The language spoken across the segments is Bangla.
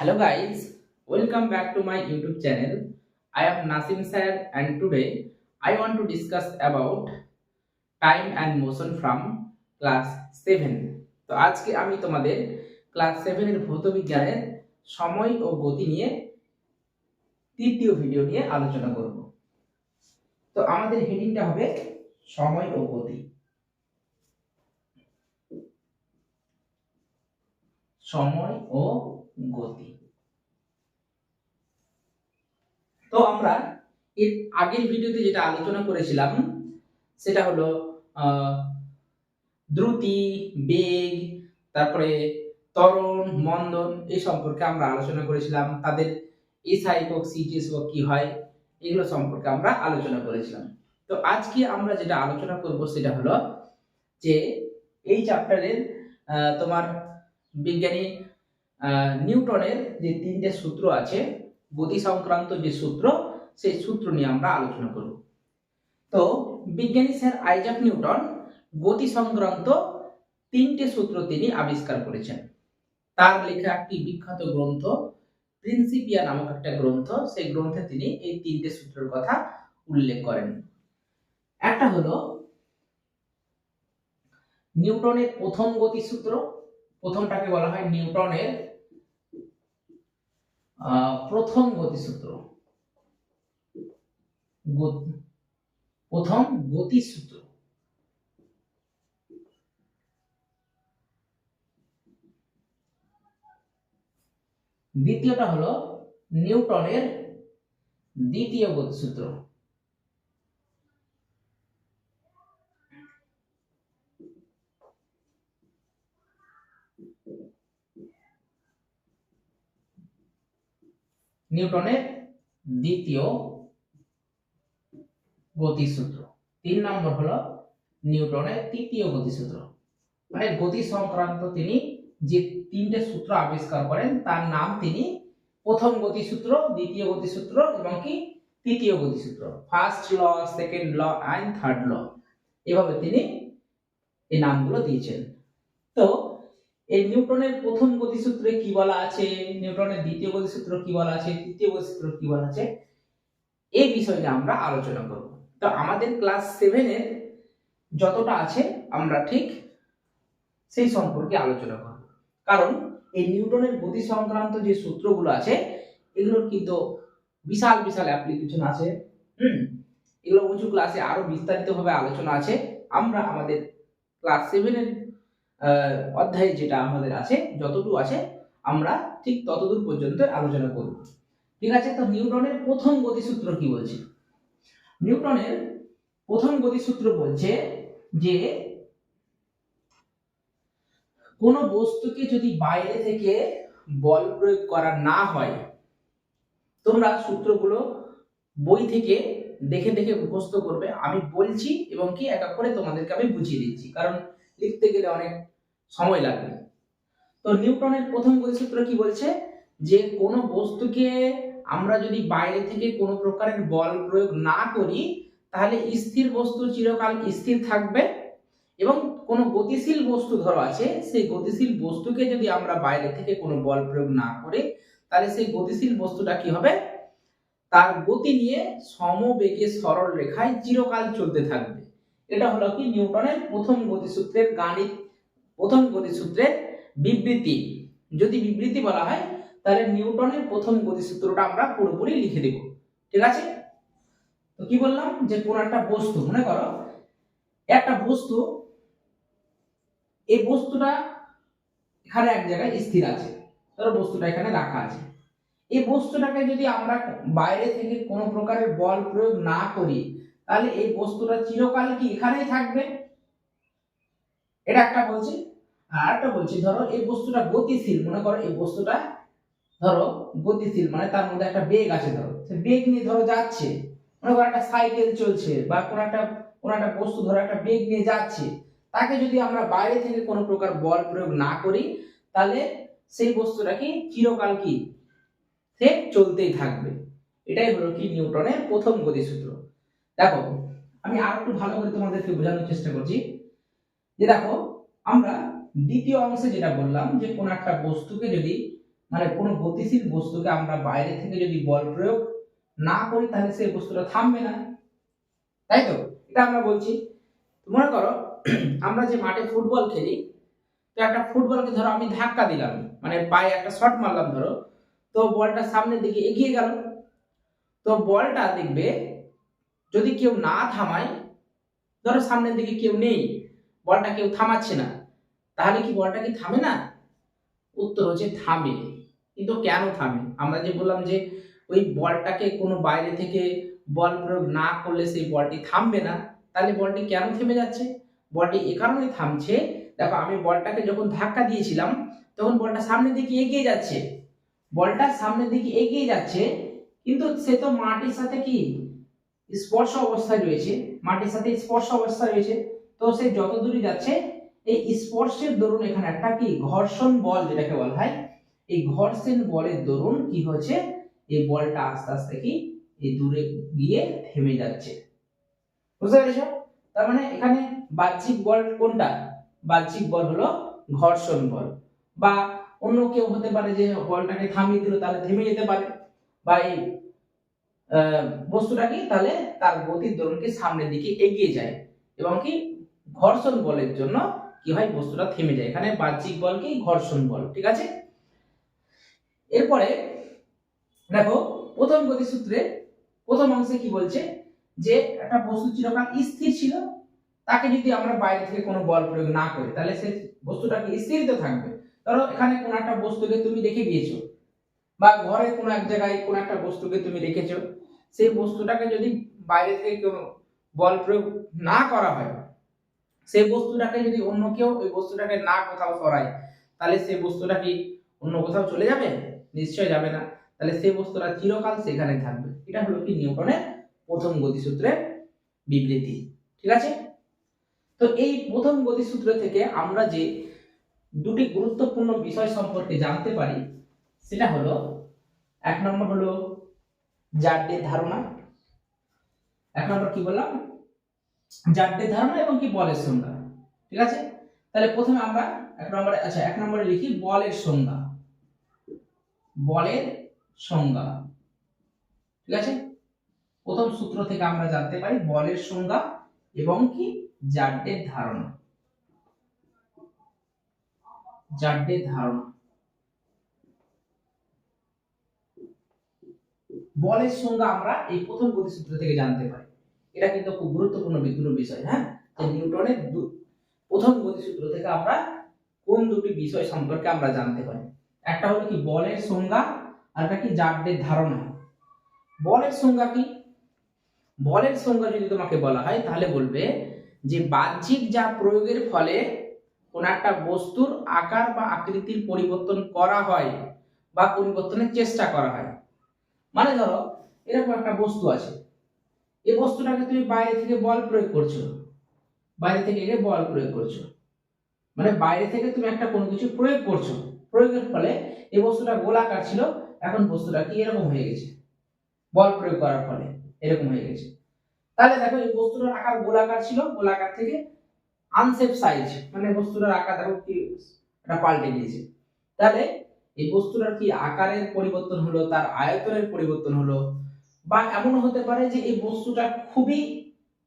Hello guys, welcome back to my YouTube channel. I am Nasim sir and today I want to discuss about time and motion from class 7. তো আজকে আমি তোমাদের ক্লাস 7 এর ভৌত বিজ্ঞানের সময় ও গতি নিয়ে তৃতীয় ভিডিও নিয়ে আলোচনা করব তো আমাদের হেডিংটা হবে সময় ও গতি সময় ও গতি। তো আমরা এর আগের ভিডিওতে যেটা আলোচনা করেছিলাম, সেটা হলো দ্রুতি, বেগ, তারপরে ত্বরণ, মন্দন, এই সম্পর্কে আমরা আলোচনা করেছিলাম। তাদের এসআই একক সিটি একক কি হয়, এগুলো সম্পর্কে আমরা আলোচনা করেছিলাম। তো আজকে আমরা যেটা আলোচনা করব, সেটা হলো যে এই চ্যাপ্টারের তোমার বিজ্ঞানী নিউটনের যে তিনটে সূত্র আছে গতি সংক্রান্ত যে সূত্র, সেই সূত্র নিয়ে আমরা আলোচনা করব। তো বিজ্ঞানী স্যার আইজাক নিউটন গতি সংক্রান্ত তিনটে সূত্র তিনি আবিষ্কার করেছেন। তার লেখা একটি বিখ্যাত গ্রন্থ, প্রিন্সিপিয়া নামক একটা গ্রন্থ, সেই গ্রন্থে তিনি এই তিনটে সূত্রের কথা উল্লেখ করেন। একটা হলো নিউটনের প্রথম গতি সূত্র প্রথমটাকে বলা হয় নিউটনের প্রথম গতিসূত্র। গত- প্রথম গতিসূত্র। দ্বিতীয়টা হলো নিউটনের দ্বিতীয় গতিসূত্র। নিউটনের দ্বিতীয় গতিসূত্র। তিন নম্বর হলো নিউটনের তৃতীয় গতিসূত্র। মানে গতি সংক্রান্ত তিনি যে তিনটে সূত্র আবিষ্কার করেন, তার নাম তিনি প্রথম গতিসূত্র, দ্বিতীয় গতিসূত্র এবং কি? তৃতীয় গতিসূত্র। First law second law and third law এভাবে তিনি এই নামগুলো দিয়েছেন। তো এই নিউটনের প্রথম গতিসূত্রে কি বলা আছে? নিউটনের দ্বিতীয় গতিসূত্র কি বলা আছে? তৃতীয় গতিসূত্র কি বলা আছে? এই বিষয়ে আমরা আলোচনা করব। তো আমাদের ক্লাস সেভেনের যতটা আছে, আমরা ঠিক সেই সম্পর্কে আলোচনা করব। কারণ এই নিউটনের গতি সংক্রান্ত যে সূত্রগুলো আছে, এগুলোর কিন্তু বিশাল বিশাল অ্যাপ্লিকেশন আছে। হুম? এগুলো উঁচু ক্লাসে আরও বিস্তারিতভাবে আলোচনা আছে। আমরা আমাদের ক্লাস সেভেনের অধ্যায়ে যেটা আমাদের আছে যতটুকু আছে, আমরা ঠিক ততদূর পর্যন্ত আলোচনা করব। ঠিক আছে? তো নিউটনের প্রথম গতিসূত্র কি বলছে? নিউটনের প্রথম গতিসূত্র বলছে যে, কোন বস্তুকে যদি বাইরে থেকে বল প্রয়োগ করা না হয়, তোমরা সূত্রগুলো বই থেকে দেখে দেখে মুখস্থ করবে। আমি বলছি এবং কি এক এক করে তোমাদেরকে আমি বুঝিয়ে দিচ্ছি। কারণ লিখতে গেলে অনেক সময় লাগবে। তো নিউটনের প্রথম গতিসূত্র কি বলছে? যে কোনো বস্তুকে আমরা যদি বাইরে থেকে কোনো প্রকারের বল প্রয়োগ না করি, তাহলে স্থির বস্তু চিরকাল স্থির থাকবে এবং কোনো গতিশীল বস্তু ধরো আছে, সেই গতিশীল বস্তুকে যদি আমরা বাইরে থেকে কোনো বল প্রয়োগ না করে, তাহলে সেই গতিশীল বস্তুটা কি হবে? তার গতি নিয়ে সমবেগে সরল রেখায় চিরকাল চলতে থাকবে। এটা হলো কি নিউটনের প্রথম গতিসূত্রের গাণিত প্রথম গতিসূত্রের বিবৃতি। যদি বিবৃতি বলা হয়, তাহলে নিউটনের প্রথম গতিসূত্রটা আমরা পুরোপুরি লিখে দেব। ঠিক আছে? তো কি বললাম? যে কোন একটা বস্তু, মনে করো, একটা বস্তু, এই বস্তুটা এখানে এক জায়গায় স্থির আছে। ধরো বস্তুটা এখানে রাখা আছে। এই বস্তুটাকে যদি আমরা বাইরে থেকে কোনো প্রকারের বল প্রয়োগ না করি, তাহলে এই বস্তুটা চিরকাল কি এখানেই থাকবে? এটা একটা বলছি। আর একটা বলছি, ধরো এই বস্তুটা গতিশীল, মনে করো এই বস্তুটা ধরো গতিশীল মানে তার মধ্যে একটা বেগ আছে ধরো। বেগ নিয়ে ধরো যাচ্ছে, মনে করো একটা সাইকেল চলছে বা কোনো একটা কোনো একটা বস্তু ধরো একটা বেগ নিয়ে যাচ্ছে, তাকে যদি আমরা বাইরে থেকে কোনো প্রকার বল প্রয়োগ না করি, তাহলে সেই বস্তুটা কি চিরকাল কি? সে চলতেই থাকবে। এটাই হলো কি নিউটনের প্রথম গতিসূত্র। দেখো, আমি আর একটু ভালো করে তোমাদেরকে বোঝানোর চেষ্টা করছি। যে দেখো, আমরা দ্বিতীয় অংশে যেটা বললাম যে কোন একটা বস্তুকে যদি মানে কোনো গতিশীল বস্তুকে আমরা বাইরে থেকে যদি বল প্রয়োগ না করি, তাহলে সেই বস্তুটা থামবে না। তাই তো? এটা আমরা বলছি। মনে করো, আমরা যে মাঠে ফুটবল খেলি, তো একটা ফুটবলকে ধরো আমি ধাক্কা দিলাম মানে পায়ে একটা শট মারলাম ধরো, তো বলটা সামনের দিকে এগিয়ে গেল। তো বলটা দেখবে, যদি কেউ না থামায়, ধরো সামনের দিকে কেউ নেই, বলটা কেউ থামাচ্ছে না। তাহলে কি বলটা কি থামে না? উত্তর হচ্ছে থামে। কিন্তু কেন থামে? আমরা যে বললাম যে ওই বলটাকে কোনো বাইরে থেকে বল প্রয়োগ না করলে সেই বলটি থামবে না, তাহলে বলটি কেন থেমে যাচ্ছে? বলটি এ কারণে থামছে, দেখো আমি বলটাকে যখন ধাক্কা দিয়েছিলাম, তখন বলটা সামনের দিকে এগিয়ে যাচ্ছে। বলটা সামনের দিকে এগিয়ে যাচ্ছে, কিন্তু সে তো মাটির সাথে কি? স্পর্শ অবস্থায় রয়েছে। মাটির সাথে স্পর্শ অবস্থায় রয়েছে। তো সে যত দূরে যাচ্ছে এই স্পর্শের দরুন এখানে একটা কি? ঘর্ষণ বল যেটাকে বলা হয়। এই ঘর্ষণ বলের দরুন কি হচ্ছে এই বলটা আস্তে আস্তে কি? এই দূরে গিয়ে থেমে যাচ্ছে। বুঝতে পেরেছ? তার মানে এখানে বাহ্যিক বল কোনটা? বাহ্যিক বল হলো ঘর্ষণ বল। বা অন্য কেউ হতে পারে যে বলটাকে থামিয়ে দিল, তাহলে থেমে যেতে পারে। বা এই বস্তুটা কি? তাহলে তার গতির দরুন কি সামনের দিকে এগিয়ে যায়। এবং কি? ঘর্ষণ বলের জন্য কি হয়? বস্তুটা থেমে যায়। এখানে বাহ্যিক বল কি ঘর্ষণ বল, ঠিক আছে? এরপরে দেখো, প্রথম গতিসূত্রে প্রথম অংশে কি বলছে? যে একটা বস্তু চিরকাল স্থির ছিল, তাকে যদি আমরা বাইরে থেকে কোনো বল প্রয়োগ না করি, তাহলে সে বস্তুটাকে স্থিরিত থাকবে। ধরো, এখানে কোনো একটা বস্তুকে তুমি রেখে গিয়েছো বা ঘরে কোনো এক জায়গায় কোনো একটা বস্তুকে তুমি রেখেছো, সেই বস্তুটাকে যদি বাইরে থেকে কোনো বল প্রয়োগ না করা হয় সেই বস্তুটাকে যদি অন্য কেউ ওই বস্তুটাকে না কোথাও সরায়, তাহলে সেই বস্তুটা কি অন্য কোথাও চলে যাবে? নিশ্চয় যাবে না। তাহলে সেই বস্তুটা চিরকাল সেখানে থাকবে। এটা হলো কি নিউটনের প্রথম গতিসূত্রের বিবৃতি। ঠিক আছে? তো এই প্রথম গতিসূত্র থেকে আমরা যে দুটি গুরুত্বপূর্ণ বিষয় সম্পর্কে জানতে পারি, সেটা হলো, এক নম্বর হলো জাড্ডের ধারণা। এক নম্বর কি বললাম? জাড্ডের ধারণা এবং কি বলের সংজ্ঞা। ঠিক আছে? তাহলে প্রথমে আমরা এক নম্বরে আচ্ছা এক নম্বরে লিখি বলের সংজ্ঞা। বলের সংজ্ঞা। ঠিক আছে? প্রথম সূত্র থেকে আমরা জানতে পারি বলের সংজ্ঞা এবং কি? জাড্ডের ধারণা। জাড্ডের ধারণা। বলের সংজ্ঞা আমরা এই প্রথম গতিসূত্র থেকে জানতে পারি। এটা কিন্তু খুব গুরুত্বপূর্ণ বি- দুটো বিষয় হ্যাঁ? যে নিউটনের প্রথম গতিসূত্র থেকে আমরা কোন দুটি বিষয় সম্পর্কে আমরা জানতে পারি? একটা হলো কি বলের সংজ্ঞা, আর একটা কি জাড্ডের ধারণা। বলের সংজ্ঞা কি? বলের সংজ্ঞা যদি তোমাকে বলা হয়, তাহলে বলবে যে বাহ্যিক যা প্রয়োগের ফলে কোন একটা বস্তুর আকার বা আকৃতির পরিবর্তন করা হয় বা পরিবর্তনের চেষ্টা করা হয়। মানে ধরো, এরকম একটা বস্তু আছে। এই বস্তুটাকে তুমি বাইরে থেকে বল প্রয়োগ করছ। বাইরে থেকে একে বল প্রয়োগ করছ। মানে বাইরে থেকে তুমি একটা কোনো কিছু প্রয়োগ করছ। প্রয়োগের ফলে এই বস্তুটা গোলাকার ছিল, এখন বস্তুটা কি এরকম হয়ে গেছে? বল প্রয়োগ করার ফলে এরকম হয়ে গেছে। তাহলে দেখো, এই বস্তুটার আকার গোলাকার ছিল, গোলাকার থেকে আনসেফ সাইজ মানে বস্তুটার আকার দেখো কি, এটা পাল্টে গিয়েছে। তাহলে এই বস্তুটার কি আকারের পরিবর্তন হলো, তার আয়তনের পরিবর্তন হলো বা এমন হতে পারে যে এই বস্তুটা খুবই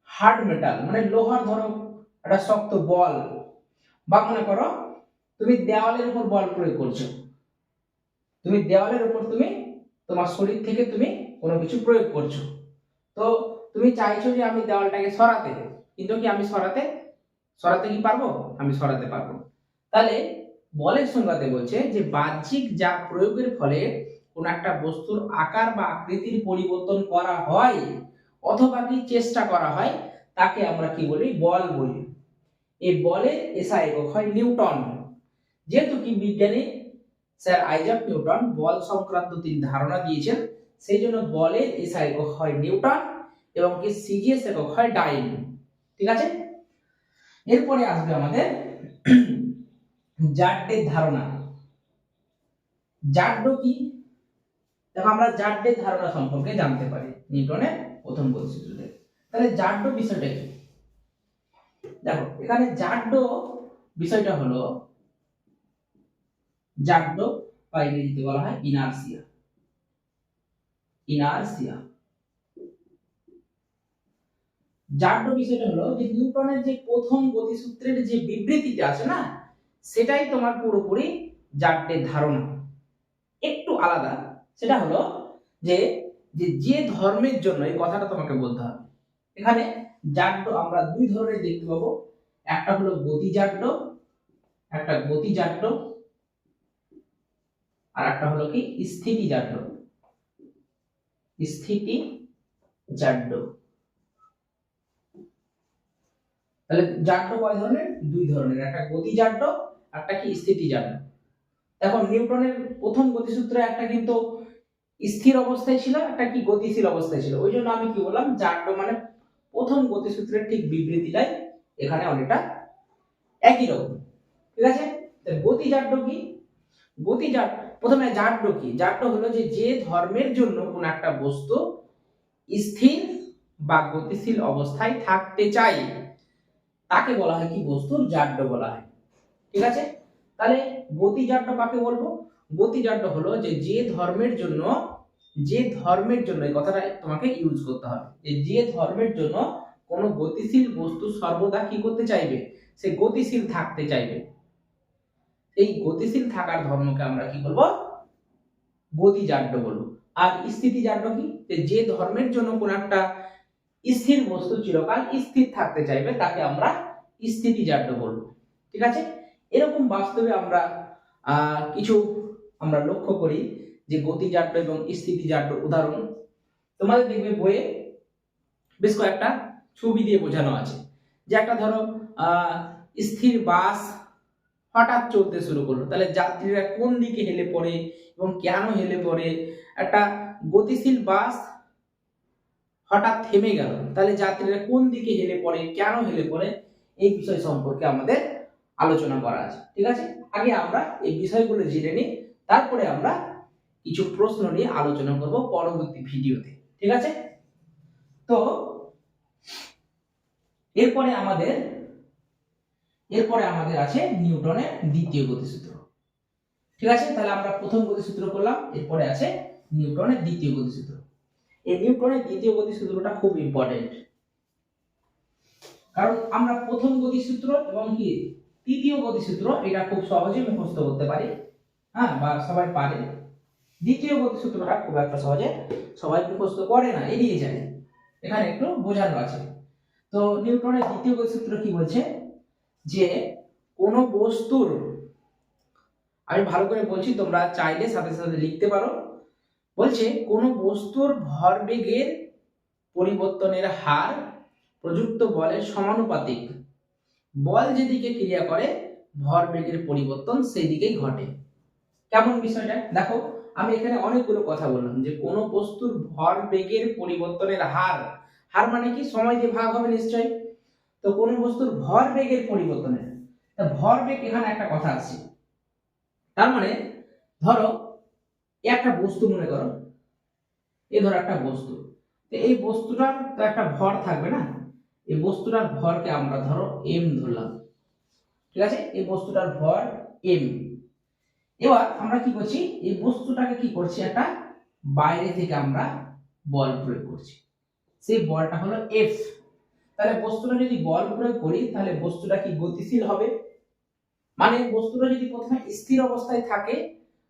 হার্ড মেটাল মানে লোহার ধরো একটা শক্ত বল। বা মনে করো তুমি দেওয়ালের উপর বল প্রয়োগ করছ। তুমি দেওয়ালের উপর তুমি তোমার শরীর থেকে তুমি কোনো কিছু প্রয়োগ করছ। তো তুমি চাইছো যে আমি দেওয়ালটাকে সরাতে, কিন্তু কি আমি সরাতে সরাতে কি পারব? আমি সরাতে পারব। তাহলে বলের সংজ্ঞাতে বলছে যে বাহ্যিক যা প্রয়োগের ফলে কোন একটা বস্তুর আকার বা আকৃতির পরিবর্তন করা হয় অথবা কি চেষ্টা করা হয়, তাকে আমরা কি বলি? বল বলি। এই বলের এসআই একক হয় নিউটন। যেহেতু কি বিজ্ঞানী স্যার আইজাক নিউটন বল সংক্রান্ত তিনি ধারণা দিয়েছেন, সেই জন্য বলের এসআই একক হয় নিউটন এবং কি সিজিএস একক হয় ডাইন। ঠিক আছে? এরপরে আসবে আমাদের জাড্ডের ধারণা। জাড্ড কি? দেখো, আমরা জাড্ডের ধারণা সম্পর্কে জানতে পারি, নিউটনের প্রথম বৈশিষ্ট্য তাহলে জাড্ড বিষয়টা কি? দেখো, এখানে জাড্ড বিষয়টা হলো জাড্ড বা ইংরেজিতে বলা হয় ইনার্সিয়া ইনার্সিয়া জাড্য বিষয়টা হলো যে নিউটনের যে প্রথম গতিসূত্রের যে বিবৃতিটা আছে না, সেটাই তোমার পুরোপুরি জাড্যের ধারণা। একটু আলাদা। সেটা হলো যে যে ধর্মের জন্য এই কথাটা তোমাকে বলতে হবে। এখানে জাড্য আমরা দুই ধরনের দেখতে পাবো। একটা হলো গতিজাড্য একটা গতিজাড্য আর একটা হলো কি? স্থিতি জাড্য স্থিতি জাড্য তাহলে জাড্য কয় ধরনের? দুই ধরনের। একটা গতি গতিজাড্য একটা কি? স্থিতি জাড্য এখন নিউটনের প্রথম গতিসূত্র একটা কিন্তু স্থির অবস্থায় ছিল, একটা কি গতিশীল অবস্থায় ছিল। ওই জন্য আমি কি বললাম জাড্য মানে প্রথম গতিসূত্রের ঠিক বিবৃতিটাই এখানে অনেকটা একই রকম। ঠিক আছে? তাহলে গতিজাড্য কি গতিজাড প্রথমে জাড্য কি জাড্য হলো যে যে ধর্মের জন্য কোন একটা বস্তু স্থির বা গতিশীল অবস্থায় থাকতে চাই, তাকে বলা হয় কি বস্তুর জাড্য বলা হয়। ঠিক আছে? তাহলে গতিজাড্য কাকে বলব? গতিজাড্য হলো যে যে ধর্মের জন্য, যে ধর্মের জন্য এই কথাটা তোমাকে ইউজ করতে হবে। যে যে ধর্মের জন্য কোনো গতিশীল বস্তু সর্বদা কি করতে চাইবে? সে গতিশীল থাকতে চাইবে। এই গতিশীল থাকার ধর্মকে আমরা কি বলব? গতিজাড্য বলব। আর স্থিতিজাড্য কি? যে ধর্মের জন্য কোন একটা স্থির বস্তু চিরকাল স্থির থাকতে চাইবে, তাকে আমরা স্থিতিজাড্য বলব। ঠিক আছে? এরকম বাস্তবে আমরা কিছু আমরা লক্ষ্য করি যে গতিজাড্য এবং স্থিতিজাড্য উদাহরণ। তোমাদের দেখবে বইয়ে বেশ কয়েকটা ছবি দিয়ে বোঝানো আছে। যে একটা ধরো স্থির বাস হঠাৎ চলতে শুরু করল। তাহলে যাত্রীরা কোন দিকে হেলে পড়ে এবং কেন হেলে পড়ে? একটা গতিশীল বাস হঠাৎ থেমে গেল। তাহলে যাত্রীরা কোন দিকে হেলে পড়ে, কেন হেলে পড়ে? এই বিষয় সম্পর্কে আমাদের আলোচনা করা আছে। ঠিক আছে? আগে আমরা এই বিষয়গুলো জেনে নিই। তারপরে আমরা কিছু প্রশ্ন নিয়ে আলোচনা করব পরবর্তী ভিডিওতে, ঠিক আছে? তো, এরপরে আমাদের এরপরে আমাদের আছে নিউটনের দ্বিতীয় গতিসূত্র, ঠিক আছে? তাহলে আমরা প্রথম গতিসূত্র করলাম, এরপরে আছে নিউটনের দ্বিতীয় গতিসূত্র। এই নিউটনের দ্বিতীয় গতিসূত্রটা খুব ইম্পর্টেন্ট কারণ আমরা প্রথম গতিসূত্র এবং কি, তৃতীয় গতিসূত্র, এটা খুব সহজে মুখস্থ করতে পারি। হ্যাঁ বা সবাই পারে। দ্বিতীয় গতিসূত্রটা খুব একটা সহজে সবাই মুখস্থ করে না, এড়িয়ে যায়। এখানে একটু বোঝানো আছে। তো নিউটনের দ্বিতীয় গতিসূত্র কি বলছে? যে কোনো বস্তুর, আমি ভালো করে বলছি, তোমরা চাইলে সাথে সাথে লিখতে পারো। বলছে, কোনো বস্তুর ভরবেগের পরিবর্তনের হার প্রযুক্ত বলের সমানুপাতিক। বল যেদিকে ক্রিয়া করে, ভরবেগের পরিবর্তন সেই দিকেই ঘটে। কেমন বিষয়টা? দেখো, আমি এখানে অনেকগুলো কথা বললাম যে কোনো বস্তুর ভর বেগের পরিবর্তনের হার। হার মানে কি? সময় দিয়ে ভাগ হবে নিশ্চয়ই। তো কোনো বস্তুর ভর বেগের পরিবর্তনের। তা ভরবেগ এখানে একটা কথা আছে। তার মানে ধরো, একটা বস্তু মনে করো। এ ধরো একটা বস্তু। তো এই বস্তুটার তো একটা ভর থাকবে না? এই বস্তুটার ভরকে আমরা ধরো এম ধরলাম। ঠিক আছে? এই বস্তুটার ভর এম এবার আমরা কি করছি? এই বস্তুটাকে কি করছি? একটা বাইরে থেকে আমরা বল প্রয়োগ করছি। সেই বলটা হলো এফ তাহলে বস্তুটা যদি বল প্রয়োগ করি, তাহলে বস্তুটা কি গতিশীল হবে? মানে বস্তুটা যদি প্রথমে স্থির অবস্থায় থাকে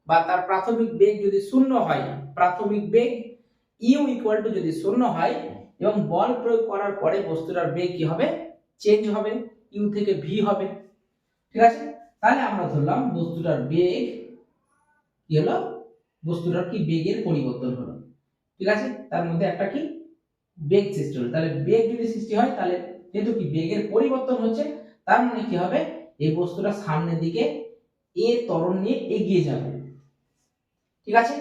বা তার প্রাথমিক বেগ যদি শূন্য হয়, প্রাথমিক বেগ ইউ ইকুয়াল টু যদি শূন্য হয় এবং বল প্রয়োগ করার পরে বস্তুটার বেগ কি হবে? চেঞ্জ হবে। ইউ থেকে ভি হবে। ঠিক আছে? তাহলে আমরা ধরলাম বস্তুটার বেগ কি হলো? বস্তুটার কি বেগের পরিবর্তন হলো? ঠিক আছে? তার মধ্যে একটা কি? বেগ সৃষ্টি হলো। তাহলে বেগ যদি সৃষ্টি হয়, তাহলে যেহেতু কি বেগের পরিবর্তন হচ্ছে, তার মানে কি হবে? এই বস্তুটা সামনের দিকে এ ত্বরণ নিয়ে এগিয়ে যাবে। ঠিক আছে?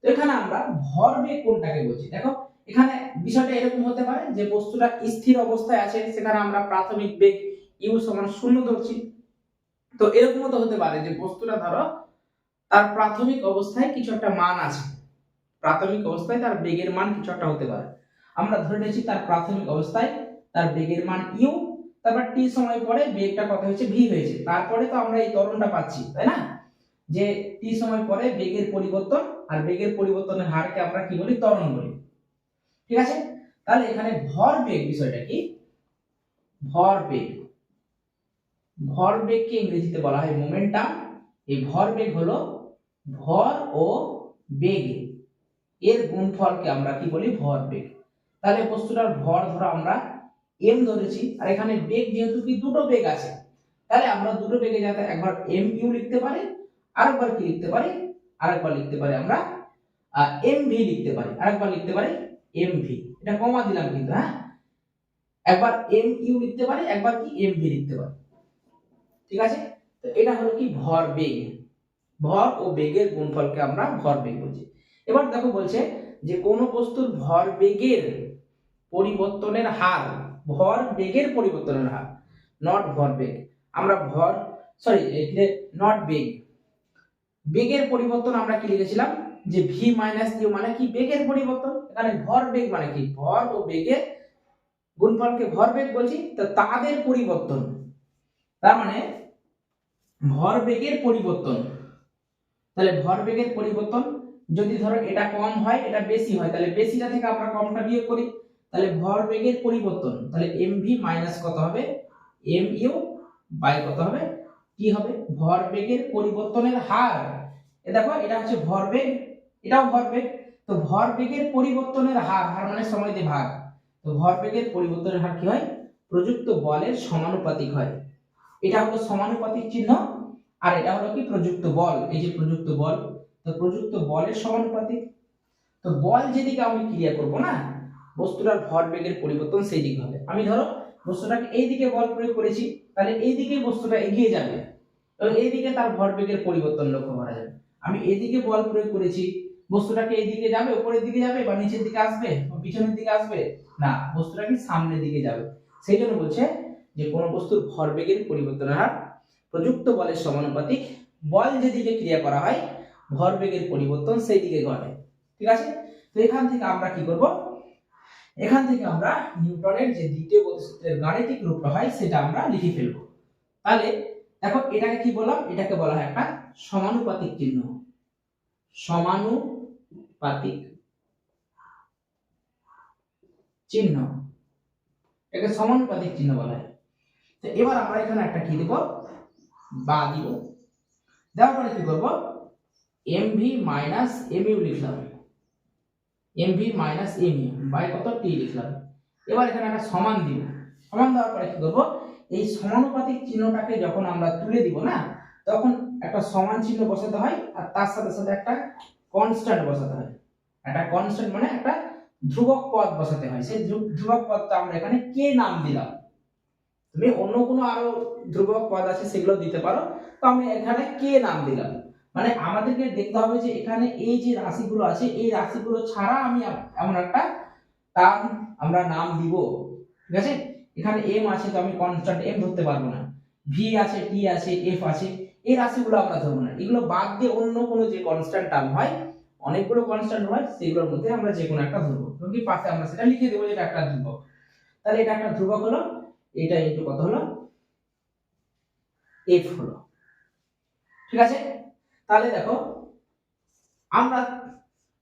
তো এখানে আমরা ভরবেগ কোনটাকে বলছি? দেখো, এখানে বিষয়টা এরকম হতে পারে যে বস্তুটা স্থির অবস্থায় আছে, সেখানে আমরা প্রাথমিক বেগ ইউ সমান শূন্য ধরছি। তো এরকমও তো হতে পারে যে বস্তুটা ধরো তার প্রাথমিক অবস্থায় কিছু একটা মান আছে। প্রাথমিক অবস্থায় তার বেগের মান কিছু একটা হতে পারে। আমরা ধরে নিয়েছি তার প্রাথমিক অবস্থায় তার বেগের মান ইউ, তারপর টি সময় পরে বেগটা কত হয়েছে? ভি হয়েছে। তারপরে তো আমরা এই ত্বরণটা পাচ্ছি, তাই না? যে টি সময় পরে বেগের পরিবর্তন আর বেগের পরিবর্তনের হারকে আমরা কি বলি? ত্বরণ বলি। ঠিক আছে? তাহলে এখানে ভর বেগ বিষয়টা কি? ভর বেগ। ভর বেগকে ইংরেজিতে বলা হয় মোমেন্টাম। এই ভর বেগ হলো ভর ও বেগে। এর গুণফলকে আমরা কি বলি? ভর, বেগ। তাহলে বস্তুটার ভর ধরো আমরা এম ধরেছি, আর এখানে বেগ যেহেতু কি? দুটো বেগ আছে। তাহলে আমরা দুটো বেগে যাতে একবার এম ইউ লিখতে পারি, আরেকবার কি লিখতে পারি? আরেকবার লিখতে পারি আমরা এম ভি লিখতে পারি। আরেকবার লিখতে পারি এম ভি এটা কমা দিলাম কিন্তু হ্যাঁ? একবার এম ইউ লিখতে পারি, একবার কি? এম ভি লিখতে পারি। ঠিক আছে? তো এটা হলো কি? ভর, বেগ। ভর ও বেগের গুণফলকে আমরা ভর বেগ বলছি। এবার দেখো বলছে যে কোনো বস্তুর ভর বেগের পরিবর্তনের হার, ভর বেগের পরিবর্তনের হার নট ভর বেগ। আমরা ভর সরি এখানে নট বেগ। বেগের পরিবর্তন আমরা কি লিখেছিলাম? যে ভি মাইনাস ইউ মানে কি? বেগের পরিবর্তন। এখানে ভর বেগ মানে কি? ভর ও বেগের গুণফলকে ভর বেগ বলছি। তো তাদের পরিবর্তন, তার মানে ভর বেগের পরিবর্তন। তাহলে ভর বেগের পরিবর্তন যদি ধরো এটা কম হয়, এটা বেশি হয়, তাহলে বেশিটা থেকে আমরা কমটা বিয়োগ করি। তাহলে ভর বেগের পরিবর্তন, তাহলে এম ভি মাইনাস কত হবে? এম ইউ বাই কত হবে? কি হবে? ভর বেগের পরিবর্তনের হার। এ দেখো, এটা হচ্ছে ভর বেগ এটাও ভর বেগ তো ভর বেগের পরিবর্তনের হার হার মানে সময় দিয়ে ভাগ। তো ভর বেগের পরিবর্তনের হার কি হয়? প্রযুক্ত বলের সমানুপাতিক হয়। এটা হলো সমানুপাতিক চিহ্ন। আর এটা হলো কি প্রযুক্ত বল? এই যে প্রযুক্ত বল, তো প্রযুক্ত বলের সমানুপাতিক? তো বল যেদিকে আমি ক্রিয়া করব না বস্তুটার ভর বেগের পরিবর্তন সেই দিকে হবে। আমি ধরো বস্তুটাকে এই দিকে বল প্রয়োগ করেছি, তাহলে এই দিকে বস্তুটা এগিয়ে যাবে, এবং এই দিকে তার ভর বেগের পরিবর্তন লক্ষ্য করা যাবে। আমি এদিকে বল প্রয়োগ করেছি, বস্তুটাকে এই দিকে যাবে, উপরের দিকে যাবে, বা নিচের দিকে আসবে পিছনের দিকে আসবে? না, বস্তুটা কি সামনের দিকে যাবে। সেই জন্য বলছে যে কোনো বস্তুর ভরবেগের পরিবর্তনের হার প্রযুক্ত বলের সমানুপাতিক বল যেদিকে ক্রিয়া করা হয়, ভরবেগের পরিবর্তন সেই দিকে ঘটে। ঠিক আছে? তো এখান থেকে আমরা কি করব? এখান থেকে আমরা নিউটনের যে দ্বিতীয় গতিসূত্রের গাণিতিক রূপটা হয়, সেটা আমরা লিখে ফেলব। তাহলে দেখো, এটাকে কি বললাম? এটাকে বলা হয় একটা সমানুপাতিক চিহ্ন। সমানুপাতিক চিহ্ন। এটাকে সমানুপাতিক চিহ্ন বলা হয়। তো এবার আমরা এখানে একটা কি দেব? বা দিব। দেওয়ার পরে কি করব? M V minus M U লিখলাম। M V minus M U by কত? টি লিখলাম। এবার এখানে একটা সমান দিব। সমান দেওয়ার পরে কি করব? এই সমানুপাতিক চিহ্নটাকে যখন আমরা তুলে দিব না, তখন একটা সমান চিহ্ন বসাতে হয় আর তার সাথে সাথে একটা কনস্ট্যান্ট বসাতে হয়। একটা কনস্ট্যান্ট মানে একটা ধ্রুবক পদ বসাতে হয়। সেই ধ্রু- ধ্রুবক পদটা আমরা এখানে কে নাম দিলাম। তুমি অন্য কোনো আরও ধ্রুবক পদ আছে সেগুলো দিতে পারো। তো আমি এখানে কে নাম দিলাম। মানে আমাদেরকে দেখতে হবে যে এখানে এই যে রাশিগুলো আছে, এই রাশিগুলো ছাড়া আমি এমন একটা টার্ম আমরা নাম দিব। ঠিক আছে? এখানে এম আছে তো আমি কনস্ট্যান্ট এম ধরতে পারব না। ভি আছে টি আছে এফ আছে, এই রাশিগুলো আমরা ধরবো না। এগুলো বাদ দিয়ে অন্য কোনো যে কনস্ট্যান্ট টার্ম হয়, অনেকগুলো কনস্ট্যান্ট হয়, সেগুলোর মধ্যে আমরা যে কোনো একটা ধরবো। কি পাশে আমরা সেটা লিখে দেবো যে এটা একটা ধ্রুবক। তাহলে এটা একটা ধ্রুবক হলো এটা ইন্টু কত হলো? এফ হলো। ঠিক আছে? তাহলে দেখো আমরা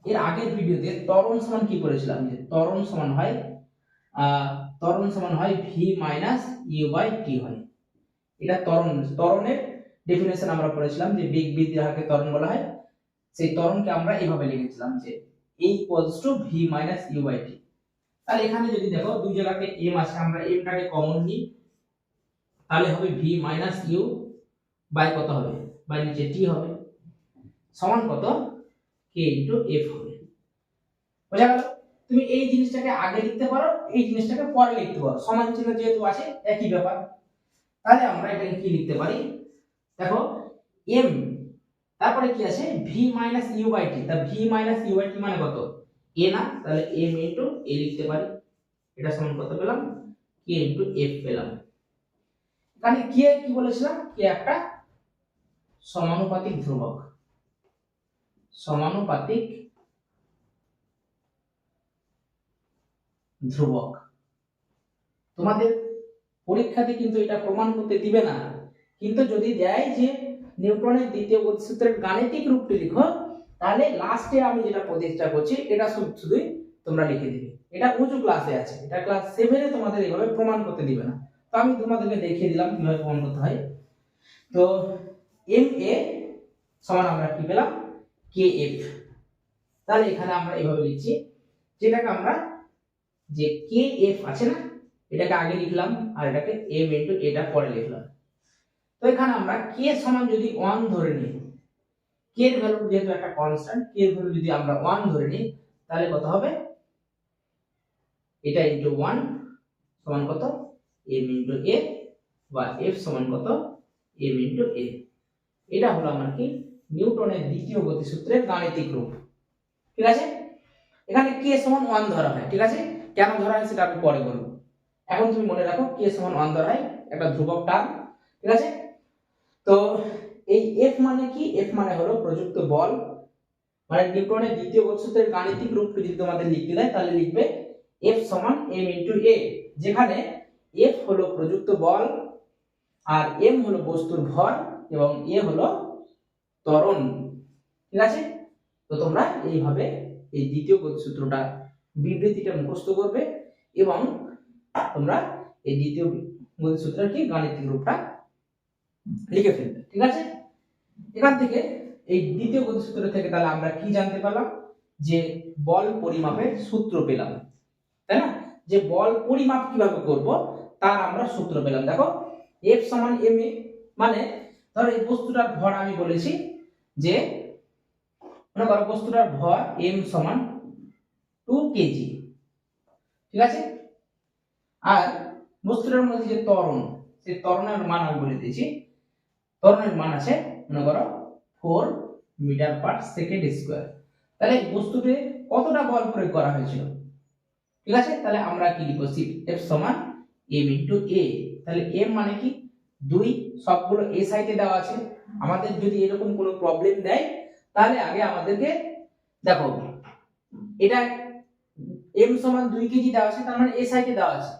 এর আগের ভিডিওতে ত্বরণ সমান কি করেছিলাম? যে ত্বরণ সমান হয় আহ, ত্বরণ সমান হয় V minus U by T হয়। এটা ত্বরণ ত্বরণের ডেফিনেশন আমরা পড়েছিলাম যে বেগ বৃদ্ধির হারকে ত্বরণ বলা হয়। সেই ত্বরণকে আমরা এইভাবে লিখেছিলাম যে এই equals to V minus U by T তাহলে এখানে যদি দেখো দুই জায়গাতে এম আছে, আমরা এমটাকে কমন নিই, তাহলে হবে ভি মাইনাস ইউ বাই কত হবে? বাই নিচে টি হবে। সমান কত? কে ইন্টু এফ হবে। বোঝা গেল? তুমি এই জিনিসটাকে আগে লিখতে পারো, এই জিনিসটাকে পরে লিখতে পারো। সমান চিহ্ন যেহেতু আছে, একই ব্যাপার। তাহলে আমরা এটাকে কি লিখতে পারি? দেখো এম তারপরে কি আছে? V minus U by T তা V minus U by T মানে কত? এ না, তাহলে এম ইন্টু এ লিখতে পারি। এটা সমান কত পেলাম? কে ইন্টু এফ পেলাম। এখানে কে কি বলেছিলাম? কে একটা সমানুপাতিক ধ্রুবক। সমানুপাতিক ধ্রুবক। তোমাদের পরীক্ষাতে কিন্তু এটা প্রমাণ করতে দিবে না। কিন্তু যদি দেয় যে নিউটনের দ্বিতীয় গতিসূত্রের গাণিতিক রূপটি লিখো তাহলে লাস্টে আমি যেটা প্রতিষ্ঠা করছি, এটা শুধু শুধুই তোমরা লিখে দিবে। এটা উঁচু ক্লাসে আছে। এটা ক্লাস সেভেনে তোমাদের এইভাবে প্রমাণ করতে দিবে না। তো আমি তোমাদেরকে দেখিয়ে দিলাম কীভাবে প্রমাণ করতে হয়। তো এম এ সমান আমরা কি পেলাম? কে এফ তাহলে এখানে আমরা এইভাবে লিখছি, যেটাকে আমরা যে কে এফ আছে না, এটাকে আগে লিখলাম আর এটাকে এম ইন্টু এটা পরে লিখলাম। তো এখানে আমরা কে সমান যদি ওয়ান ধরে নিই কে এর ভ্যালু যেহেতু একটা কনস্ট্যান্ট কে এর ভ্যালু যদি আমরা ওয়ান ধরে নিই, তাহলে কত হবে? এটা ইন্টু ওয়ান সমান কত? এম ইন্টু এ বা এফ সমান কত? এম ইন্টু এ এটা হলো আমার কি? নিউটনের দ্বিতীয় গতিসূত্রের গাণিতিক রূপ। ঠিক আছে? এখানে কে সমান ওয়ান ধরা হয়, ঠিক আছে? কেন ধরা হয় সেটা আমি পরে বলব। এখন তুমি মনে রাখো কে সমান ওয়ান ধরা হয় একটা ধ্রুবক টার্ম, ঠিক আছে? তো এই এফ মানে কি? এফ মানে হলো প্রযুক্ত বল। মানে নিউটনের দ্বিতীয় গতিসূত্রের গাণিতিক রূপটি যদি তোমাদের লিখতে দেয়, তাহলে লিখবে এফ সমান এম ইন্টু এ যেখানে এফ হলো প্রযুক্ত বল আর এম হলো বস্তুর ভর এবং এ হলো ত্বরণ। ঠিক আছে? তো তোমরা এইভাবে এই দ্বিতীয় গতিসূত্রটা বিবৃতিটা মুখস্থ করবে এবং তোমরা এই দ্বিতীয় গতিসূত্রের কি গাণিতিক রূপটা লিখে ফেলবে। ঠিক আছে? এখান থেকে এই দ্বিতীয় গতিসূত্র থেকে তাহলে আমরা কি জানতে পারলাম? যে বল পরিমাপের সূত্র পেলাম। তাই না? যে বল পরিমাপ কীভাবে করব, তার আমরা সূত্র পেলাম। দেখো এফ সমান এম এ মানে ধরো এই বস্তুটার ভর আমি বলেছি যে, মনে করো বস্তুটার ভর এম সমান টু কেজি ঠিক আছে? আর বস্তুটার মধ্যে যে ত্বরণ, সেই ত্বরণের মান আমি বলে দিয়েছি। ত্বরণের মান আছে মনে করো four metre per second square তাহলে বস্তুতে কতটা বল প্রয়োগ করা হয়েছিল? ঠিক আছে? তাহলে আমরা কি লিখব? এফ সমান এম ইন্টু এ তাহলে এম মানে কি? দুই, সবগুলো এ সাইডে দেওয়া আছে। আমাদের যদি এরকম কোনো প্রবলেম দেয়, তাহলে আগে আমাদেরকে দেখো, এটা এম সমান দুই কেজি দেওয়া আছে, তার মানে এ সাইডে দেওয়া আছে।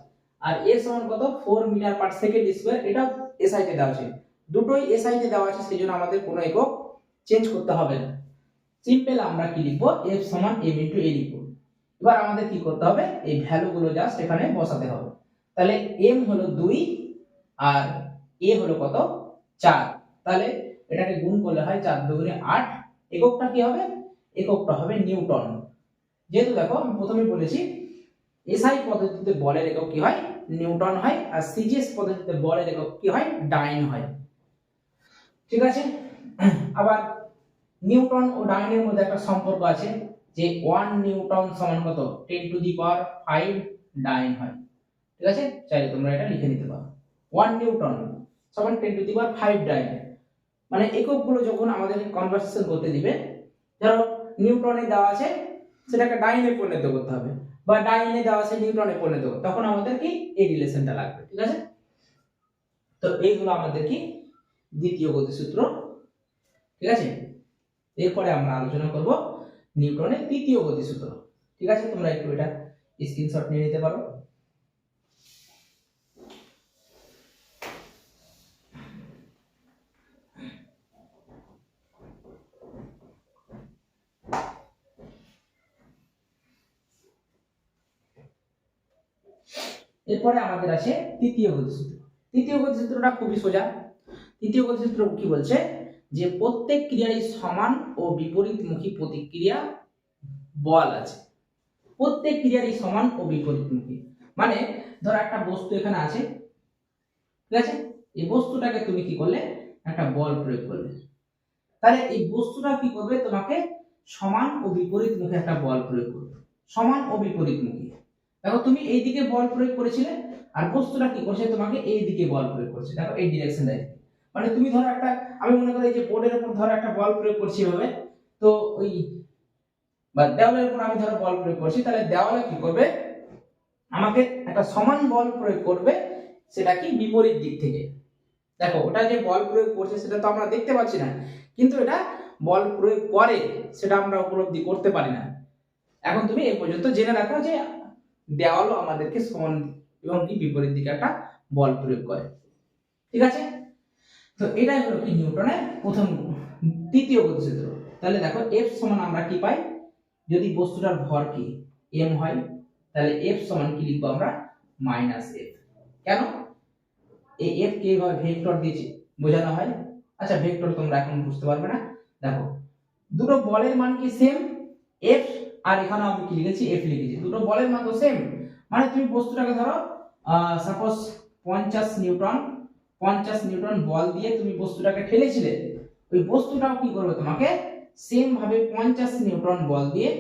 আর এ সমান কত? Four metre per second square এটা এ সাইডে দেওয়া আছে। দুটোই এ সাইডে দেওয়া আছে সেই জন্য আমাদের কোনো একক চেঞ্জ করতে হবে না। সিম্পল আমরা কি লিখব? এফ সমান এম ইন্টু এ লিখব। এবার আমাদের কি করতে হবে? এই ভ্যালুগুলো জাস্ট এখানে বসাতে হবে। তাহলে এম হলো দুই আর এ হলো কত? চার। তাহলে এটাকে গুণ করলে হয় চার দুগুণে আট। এককটা কি হবে? এককটা হবে নিউটন। যেহেতু দেখো, আমি প্রথমেই বলেছি এসআই পদ্ধতিতে বলের একক কি হয়? নিউটন হয়। আর সিজিএস পদ্ধতিতে বলের একক কি হয়? ডাইন হয়। ঠিক আছে? আবার নিউটন ও ডাইনের মধ্যে একটা সম্পর্ক আছে যে ওয়ান নিউটন সমান কত? Ten to the power five dyne হয়। ঠিক আছে? চাইলে তোমরা এটা লিখে নিতে পারো। ওয়ান নিউটন সমান ten to the power five dyne মানে এককগুলো যখন আমাদের কনভার্সেশন করতে দিবে, ধরো নিউটনে দেওয়া আছে, সেটাকে ডাইনে পরিণত করতে হবে। বা ডাইনে দেওয়া আছে, নিউটনে পরিণত তখন আমাদের কি? এই রিলেশনটা লাগবে। ঠিক আছে? তো এইগুলো আমাদের কি? দ্বিতীয় গতিসূত্র ঠিক আছে? এরপরে আমরা আলোচনা করব নিউটনের তৃতীয় গতিসূত্র ঠিক আছে? তোমরা একটু এটা স্ক্রিনশট নিয়ে নিতে পারো। এরপরে আমাদের আছে তৃতীয় গতিসূত্র তৃতীয় গতিসূত্রটা খুবই সোজা। তৃতীয় গতিসূত্র কি বলছে? যে প্রত্যেক ক্রিয়ারই সমান ও বিপরীতমুখী প্রতিক্রিয়া বল আছে। প্রত্যেক ক্রিয়ারই সমান ও বিপরীতমুখী। মানে ধর একটা বস্তু এখানে আছে, ঠিক আছে? এই বস্তুটাকে তুমি কি করলে? একটা বল প্রয়োগ করলে। তাহলে এই বস্তুটা কি করবে? তোমাকে সমান ও বিপরীতমুখী একটা বল প্রয়োগ করবে। সমান ও বিপরীতমুখী। দেখো, তুমি এই দিকে বল প্রয়োগ করেছিলে, আর বস্তুটা কি করছে? তোমাকে এই দিকে বল প্রয়োগ করছে। দেখো, এই ডিরেকশন দেয় মানে তুমি ধরো একটা, আমি মনে করি যে বোর্ডের উপর ধরো একটা বল প্রয়োগ করছি এভাবে, তো ওই, বা দেওয়ালের উপর আমি ধরো বল প্রয়োগ করছি, তাহলে দেওয়ালে কি করবে? আমাকে একটা সমান বল প্রয়োগ করবে, সেটা কি? বিপরীত দিক থেকে। দেখো, ওটা যে বল প্রয়োগ করছে, সেটা তো আমরা দেখতে পাচ্ছি না, কিন্তু এটা বল প্রয়োগ করে, সেটা আমরা উপলব্ধি করতে পারি না। এখন তুমি এই পর্যন্ত জেনে রাখো যে দেওয়ালও আমাদেরকে সমান এবং কি বিপরীত দিকে একটা বল প্রয়োগ করে। ঠিক আছে? তো এটাই হলো কি নিউটনের প্রথম তৃতীয় গতিসূত্র তাহলে দেখো এফ সমান আমরা কি পাই? যদি বস্তুটার ভর কি? এম হয়, তাহলে এফ সমান কি লিখব আমরা? মাইনাস এফ কেন? এই এফ কে এইভাবে ভেক্টর দিয়েছি, বোঝানো হয়। আচ্ছা ভেক্টর তোমরা এখন বুঝতে পারবে না। দেখো, দুটো বলের মান কি সেম এফ আর এখানে আমি কি লিখেছি? এফ লিখেছি। দুটো বলের মান তো সেম মানে তুমি বস্তুটাকে ধরো সাপোজ পঞ্চাশ নিউটন পঞ্চাশ নিউটন বল দিয়ে তুমি বস্তুটাকে ঠেলেছিলে ওই বস্তুটাও কি করবে তোমাকে? সেম ভাবে পঞ্চাশ নিউটন বল দিয়ে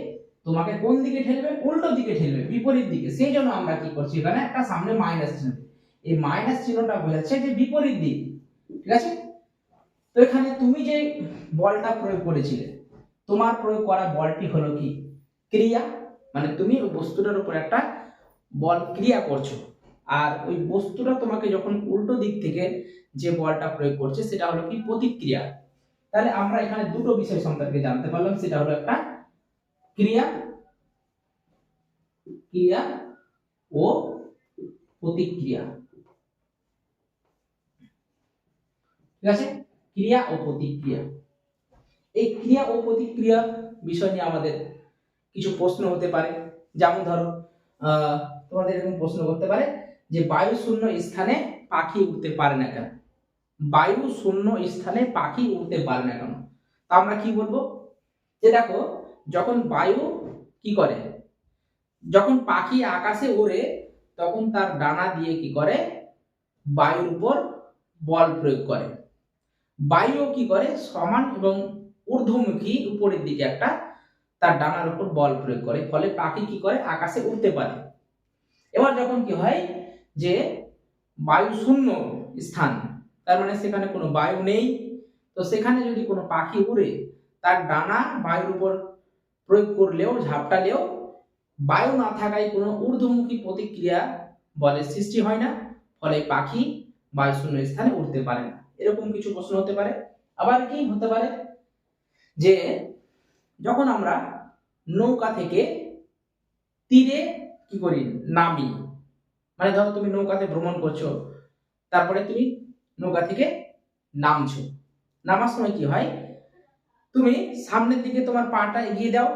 তোমাকে কোন দিকে ঠেলবে? উল্টো দিকে ঠেলবে, বিপরীত দিকে। সেই জন্য আমরা কি করছি? এখানে একটা সামনে মাইনাস চিহ্ন। এই মাইনাস চিহ্নটা বোঝাচ্ছে যে বিপরীত দিক। ঠিক আছে? তো এখানে তুমি যে বলটা প্রয়োগ করেছিলে, তোমার প্রয়োগ করা বলটি হলো কি? ক্রিয়া। মানে তুমি বস্তুটার উপর একটা বল ক্রিয়া করছ। আর ওই বস্তুটা তোমাকে যখন উল্টো দিক থেকে যে বলটা প্রয়োগ করছে সেটা হলো কি প্রতিক্রিয়া। তাহলে আমরা এখানে দুটো বিষয় সম্পর্কে জানতে পারলাম সেটা হলো একটা ক্রিয়া ক্রিয়া ও প্রতিক্রিয়া। ঠিক আছে? ক্রিয়া ও প্রতিক্রিয়া। এই ক্রিয়া ও প্রতিক্রিয়া বিষয় নিয়ে আমাদের কিছু প্রশ্ন হতে পারে। যেমন ধরো আহ, তোমাদের এরকম প্রশ্ন করতে পারে যে বায়ু শূন্য স্থানে পাখি উঠতে পারে না কেন? বায়ু শূন্য স্থানে পাখি উঠতে পারে না কেন? তা আমরা কি বলব? যে দেখো, যখন বায়ু কি করে? যখন পাখি আকাশে ওড়ে, তখন তার ডানা দিয়ে কি করে? বায়ুর উপর বল প্রয়োগ করে। বায়ু কি করে? সমান এবং ঊর্ধ্বমুখী উপরের দিকে একটা তার ডানার উপর বল প্রয়োগ করে। ফলে পাখি কি করে? আকাশে উঠতে পারে। এবার যখন কি হয়? যে বায়ু শূন্য স্থান। তার মানে সেখানে কোনো বায়ু নেই। তো সেখানে যদি কোনো পাখি উড়ে, তার ডানা বায়ুর উপর প্রয়োগ করলেও, ঝাপটালেও বায়ু না থাকায় কোনো ঊর্ধ্বমুখী প্রতিক্রিয়া বলের সৃষ্টি হয় না। ফলে পাখি বায়ু শূন্য স্থানে উঠতে পারে না। এরকম কিছু প্রশ্ন হতে পারে। আবার কি হতে পারে? যে যখন আমরা নৌকা থেকে তীরে কি করি? নামি। মানে ধরো তুমি নৌকাতে ভ্রমণ করছ, তারপরে তুমি নৌকা থেকে নামছো। নামার সময় কি হয়? তুমি সামনের দিকে তোমার পাটা এগিয়ে দাও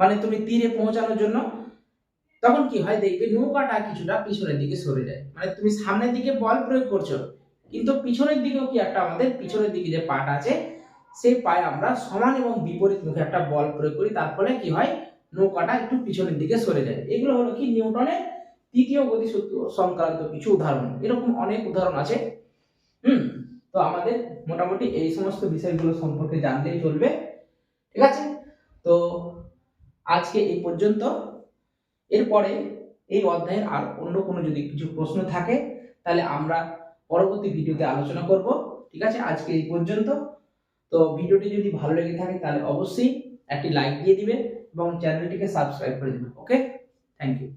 মানে তুমি তীরে পৌঁছানোর জন্য। তখন কি হয়? দেখবে নৌকাটা কিছুটা পিছনের দিকে সরে যায়। মানে তুমি সামনের দিকে বল প্রয়োগ করছ, কিন্তু পিছনের দিকেও কি একটা আমাদের পিছনের দিকে যে পাটা আছে, সেই পায়ে আমরা সমান এবং বিপরীত মুখে একটা বল প্রয়োগ করি। তার ফলে কি হয়? নৌকাটা একটু পিছনের দিকে সরে যায়। এগুলো হলো কি? নিউটনের তৃতীয় গতিসূত্র সংক্রান্ত কিছু উদাহরণ। এরকম অনেক উদাহরণ আছে। হুম, তো আমাদের মোটামুটি এই সমস্ত বিষয়গুলো সম্পর্কে জানতেই চলবে। ঠিক আছে? তো আজকে এই পর্যন্ত। এরপরে এই অধ্যায়ের আর অন্য কোনো যদি কিছু প্রশ্ন থাকে, তাহলে আমরা পরবর্তী ভিডিওতে আলোচনা করব। ঠিক আছে? আজকে এই পর্যন্ত। তো ভিডিওটি যদি ভালো লেগে থাকে, তাহলে অবশ্যই একটি লাইক দিয়ে দিবে এবং চ্যানেলটিকে সাবস্ক্রাইব করে দিবে। ওকে? Thank you.